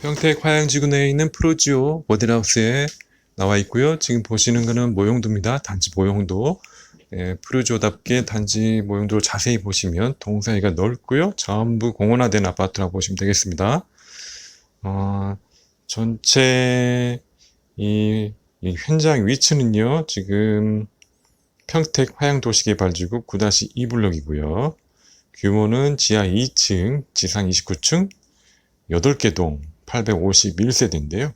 평택 화양지구 내에 있는 프로지오 모델하우스에 나와 있고요. 지금 보시는 거는 모형도입니다. 단지 모형도. 예, 프로지오답게 단지 모형도를 자세히 보시면 동사이가 넓고요. 전부 공원화된 아파트라고 보시면 되겠습니다. 어, 전체 이, 이 현장 위치는요. 지금 평택 화양도시개발지구 9-2블럭이고요. 규모는 지하 2층, 지상 29층, 8개 동, 851세대인데요.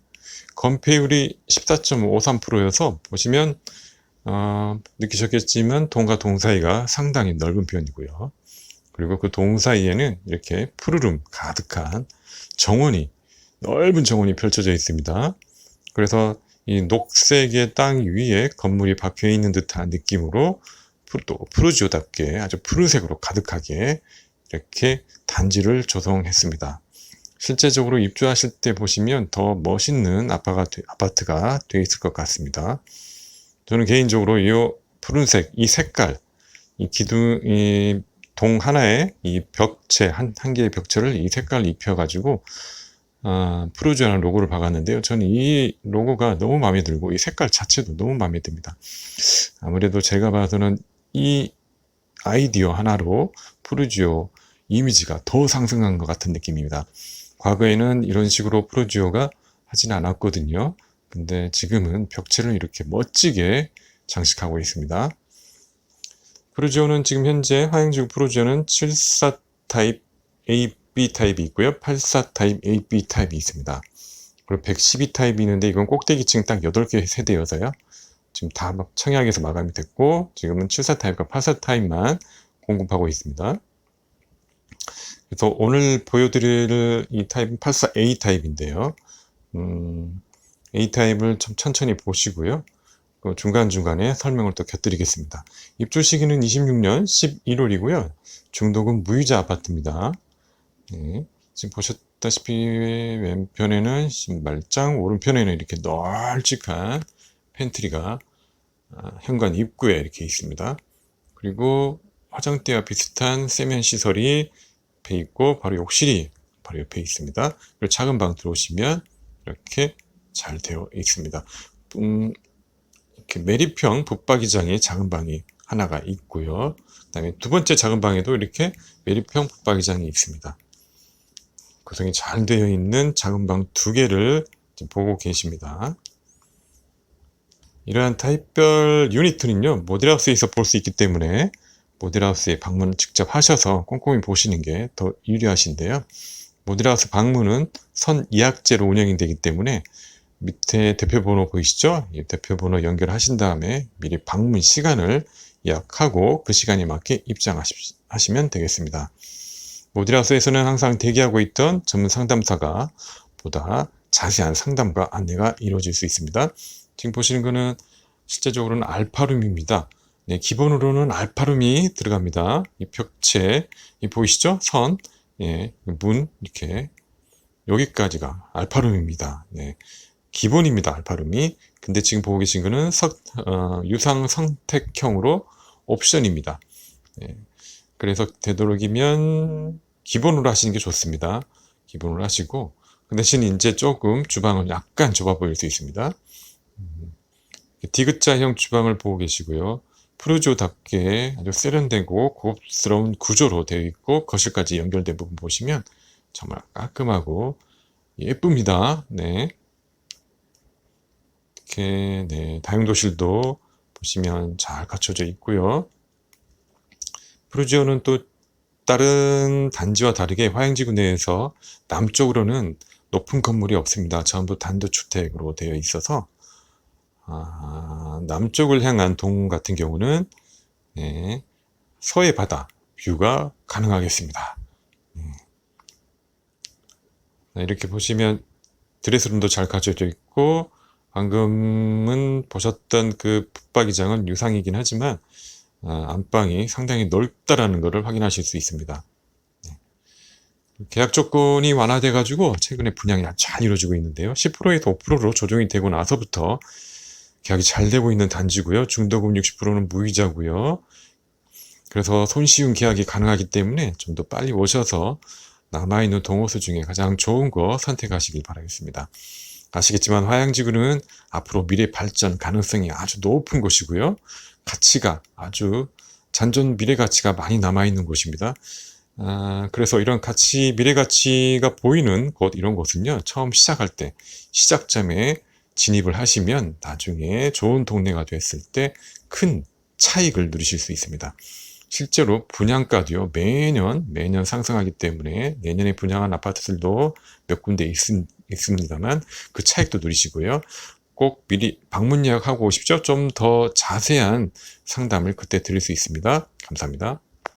건폐율이 14.53%여서 보시면 어, 느끼셨겠지만 동과 동 사이가 상당히 넓은 편이고요. 그리고 그 동 사이에는 이렇게 푸르름 가득한 정원이 넓은 정원이 펼쳐져 있습니다. 그래서 이 녹색의 땅 위에 건물이 박혀 있는 듯한 느낌으로 또 푸르지오답게 아주 푸른색으로 가득하게 이렇게 단지를 조성했습니다. 실제적으로 입주하실 때 보시면 더 멋있는 아파가, 아파트가 되어 있을 것 같습니다. 저는 개인적으로 이 푸른색, 이 색깔, 이 기둥, 이 동 하나에 이 벽체, 한, 한 개의 벽체를 이 색깔 입혀가지고, 아, 프루지오라는 로고를 박았는데요. 저는 이 로고가 너무 마음에 들고, 이 색깔 자체도 너무 마음에 듭니다. 아무래도 제가 봐서는 이 아이디어 하나로 프루지오 이미지가 더 상승한 것 같은 느낌입니다. 과거에는 이런 식으로 프로지오가 하진 않았거든요. 근데 지금은 벽체를 이렇게 멋지게 장식하고 있습니다. 프로지오는 지금 현재 화양지구 프로지오는 74 타입 AB 타입이 있고요. 84 타입 AB 타입이 있습니다. 그리고 112 타입이 있는데 이건 꼭대기층 딱 8개 세대여서요. 지금 다 청약에서 마감이 됐고 지금은 74 타입과 84 타입만 공급하고 있습니다. 그래서 오늘 보여드릴 이 타입은 84A 타입인데요. 음, A 타입을 좀 천천히 보시고요. 그 중간중간에 설명을 또 곁드리겠습니다. 입주 시기는 26년 11월이고요. 중도금 무이자 아파트입니다. 네, 지금 보셨다시피 왼편에는 신발장, 오른편에는 이렇게 널찍한 팬트리가 아, 현관 입구에 이렇게 있습니다. 그리고 화장대와 비슷한 세면 시설이 옆에 있고 바로 욕실이 바로 옆에 있습니다. 그리고 작은 방 들어오시면 이렇게 잘 되어 있습니다. 음, 이렇게 매립형 붙박이장의 작은 방이 하나가 있고요. 그 다음에 두 번째 작은 방에도 이렇게 매립형 붙박이장이 있습니다. 구성이 잘 되어 있는 작은 방 두 개를 보고 계십니다. 이러한 타입별 유니트는요, 모델하우스에서 볼 수 있기 때문에 모델하우스에 방문을 직접 하셔서 꼼꼼히 보시는 게 더 유리하신데요. 모델하우스 방문은 선 예약제로 운영이 되기 때문에 밑에 대표번호 보이시죠? 이 대표번호 연결하신 다음에 미리 방문 시간을 예약하고 그 시간에 맞게 입장하시면 되겠습니다. 모델하우스에서는 항상 대기하고 있던 전문 상담사가 보다 자세한 상담과 안내가 이루어질 수 있습니다. 지금 보시는 거는 실제적으로는 알파룸입니다. 네, 기본으로는 알파룸이 들어갑니다. 이 벽체, 이 보이시죠? 선, 예, 문, 이렇게. 여기까지가 알파룸입니다. 네, 기본입니다. 알파룸이. 근데 지금 보고 계신 거는 석, 어, 유상 선택형으로 옵션입니다. 네, 그래서 되도록이면 기본으로 하시는 게 좋습니다. 기본으로 하시고, 그 대신 이제 조금 주방은 약간 좁아 보일 수 있습니다. 음, 디귿자형 주방을 보고 계시고요. 프루조답게 아주 세련되고 고급스러운 구조로 되어 있고 거실까지 연결된 부분 보시면 정말 깔끔하고 예쁩니다. 네. 이렇게 네, 다용도실도 보시면 잘 갖춰져 있고요. 프루지오는 또 다른 단지와 다르게 화양지구 내에서 남쪽으로는 높은 건물이 없습니다. 전부 단독주택으로 되어 있어서 아, 남쪽을 향한 동 같은 경우는 네, 서해 바다 뷰가 가능하겠습니다. 네, 이렇게 보시면 드레스룸도 잘 갖춰져 있고 방금은 보셨던 그 붙박이장은 유상이긴 하지만 아, 안방이 상당히 넓다라는 것을 확인하실 수 있습니다. 네. 계약 조건이 완화돼 가지고 최근에 분양이 잘 이루어지고 있는데요. 10%에서 5%로 조정이 되고 나서부터 계약이 잘 되고 있는 단지고요. 중도금 60%는 무이자고요. 그래서 손쉬운 계약이 가능하기 때문에 좀 더 빨리 오셔서 남아있는 동호수 중에 가장 좋은 거 선택하시길 바라겠습니다. 아시겠지만 화양지구는 앞으로 미래 발전 가능성이 아주 높은 곳이고요. 가치가 아주 잔존 미래 가치가 많이 남아있는 곳입니다. 아, 그래서 이런 가치, 미래 가치가 보이는 곳, 이런 곳은요, 처음 시작할 때, 시작점에 진입을 하시면 나중에 좋은 동네가 됐을 때 큰 차익을 누리실 수 있습니다. 실제로 분양가도요, 매년, 매년 상승하기 때문에 내년에 분양한 아파트들도 몇 군데 있, 있습니다만 그 차익도 누리시고요. 꼭 미리 방문 예약하고 오십시오. 좀 더 자세한 상담을 그때 드릴 수 있습니다. 감사합니다.